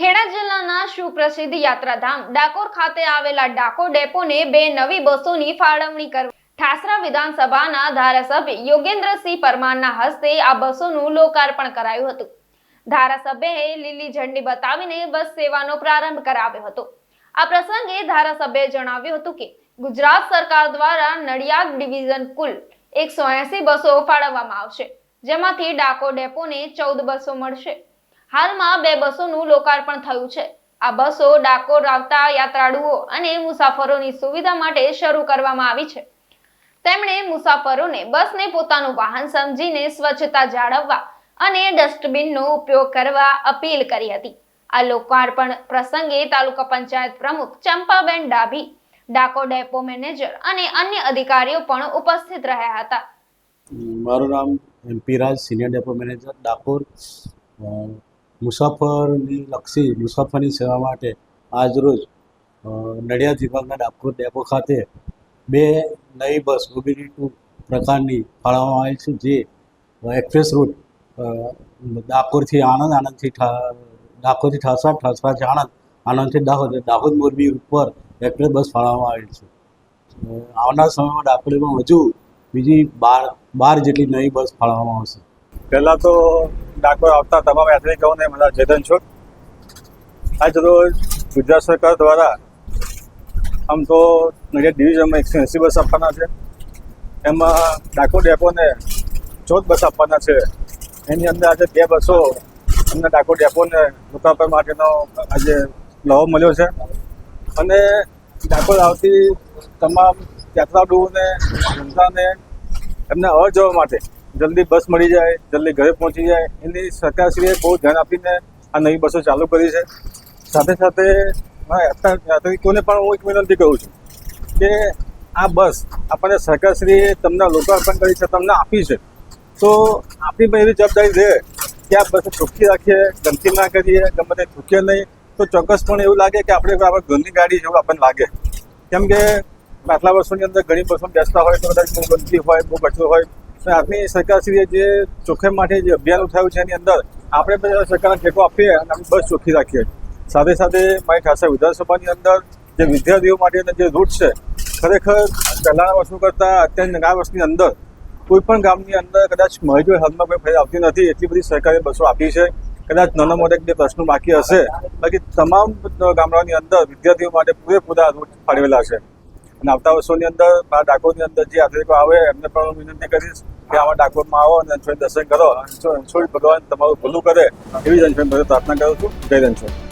ખેડા જિલ્લાના સુપ્રસિદ્ધ યાત્રાધામ ડાકોર ખાતે આવેલા ડાકોર ડેપોને બે નવી બસોની ફાળવણી કરવા. ઠાસરા વિધાનસભાના ધારાસભ્ય યોગેન્દ્રસિંહ પરમારના હસ્તે આ બસોનું લોકાર્પણ કરાયું હતું. ધારાસભ્યએ લીલી ઝંડી બતાવીને બસ સેવાનો પ્રારંભ કરાવ્યો હતો. આ પ્રસંગે ધારાસભ્યએ જણાવ્યું હતું કે, ગુજરાત સરકાર દ્વારા નડિયાદ ડિવિઝન કુલ એકસો બસો ફાળવવામાં આવશે, જેમાંથી ડાકોર ડેપોને ચૌદ બસો મળશે. હાલમાં બે બસોનું લોકાર્પણ થયું છે. આ બસો ડાકોર આવતા યાત્રાળુઓ અને મુસાફરોની સુવિધા માટે શરૂ કરવામાં આવી છે. તેમણે મુસાફરોને બસને પોતાનું વાહન સમજીને સ્વચ્છતા જાળવવા અને ડસ્ટબિનનો ઉપયોગ કરવા અપીલ કરી હતી. આ લોકાર્પણ પ્રસંગે તાલુકા પંચાયત પ્રમુખ ચંપાબેન ડાભી, ડાકોર ડેપો મેનેજર અને અન્ય અધિકારીઓ પણ ઉપસ્થિત રહ્યા હતા. મારું નામ MP Raj, senior depot manager, Dakor. મુસાફરની લક્ષી મુસાફરની સેવા માટે આજરોજ નડિયાદ વિભાગના ડાકોર ડેપો ખાતે બે નવી બસ મોબિલિટી ટુ પ્રકારની ફાળવવામાં આવી છે, જે એક્સપ્રેસ રૂટ ડાકોરથી આણંદ, આણંદથી ડાકોરથી ઠાસરા ઠાસરાથી આણંદ, આણંદથી દાહોદ દાહોદ મોરબી ઉપર એક્સપ્રેસ બસ ફાળવવામાં આવેલ છે. આવનાર સમયમાં ડાકોરમાં હજુ બીજી બાર બાર જેટલી નવી બસ ફાળવવામાં આવશે. પહેલાં તો ડાકોર આવતા તમામ યાત્રિકોને મારા ચેતન છું. આજ રોજ ગુજરાત સરકાર દ્વારા આમ તો નડિયાદ ડિવિઝનમાં એકસો એંસી બસ આપવાના છે. એમાં ડાકોર ડેપોને ચૌદ બસ આપવાના છે. એની અંદર આજે બે બસો અમને ડાકોર ડેપોને લોકાર્પણ માટેનો આજે લહો મળ્યો છે. અને ડાકોર આવતી તમામ યાત્રાળુઓને, જનતાને એમને અવર જવા માટે જલ્દી બસ મળી જાય, જલ્દી ઘરે પહોંચી જાય. એની સરકારશ્રીએ બહુ ધ્યાન આપીને આ નવી બસો ચાલુ કરી છે. સાથે સાથે યાત્રિકોને પણ હું એક વિનંતી કરું છું કે આ બસ આપણને સરકારશ્રીએ તમને લોકાર્પણ કરી છે, તમને આપી છે. તો આપણી પણ એવી જવાબદારી રહે કે આ બસ ચોખ્ખી રાખીએ, ગંદકી ના કરીએ, ગમે તે ચૂકીએ નહીં. તો ચોક્કસપણે એવું લાગે કે આપણે આપણે ઘરની ગાડી જેવું આપણને લાગે. કેમ કે આટલા વર્ષોની અંદર ઘણી બસો બેસતા હોય તો કદાચ બહુ ગંદકી હોય, બહુ કચરો હોય. તો આપણી સરકારશ્રીએ જે ચોખ્ખાઈ માટે જે અભિયાન ઉઠાવ્યું છે એની અંદર આપણે બધા સરકારને ટેકો આપીએ અને આપણે બસ ચોખ્ખી રાખીએ. સાથે સાથે મારી ખાસા વિધાનસભાની અંદર જે વિદ્યાર્થીઓ માટેના જે રૂટ છે, ખરેખર પહેલાંના વર્ષો કરતાં અત્યારની આ વર્ષની અંદર કોઈ પણ ગામની અંદર કદાચ માહિતી હાલમાં કોઈ ફાયદા આવતી નથી, એટલી બધી સરકારે બસો આપી છે. કદાચ નાના મોટા બે પ્રશ્નો બાકી હશે. બાકી તમામ ગામડાઓની અંદર વિદ્યાર્થીઓ માટે પૂરેપૂરા રૂટ ફાળવેલા છે. અને આવતા વર્ષોની અંદર મારા ડાકોરની અંદર જે યાત્રિકો આવે, એમને પણ હું વિનંતી કરીશ કે આમાં ડાકોરમાં આવો અને રણછોડ દર્શન કરો. રણછોડ ભગવાન તમારું ભલું કરે, એવી રણછોડ ભગવાન પ્રાર્થના કરું છું. જય રણછોડ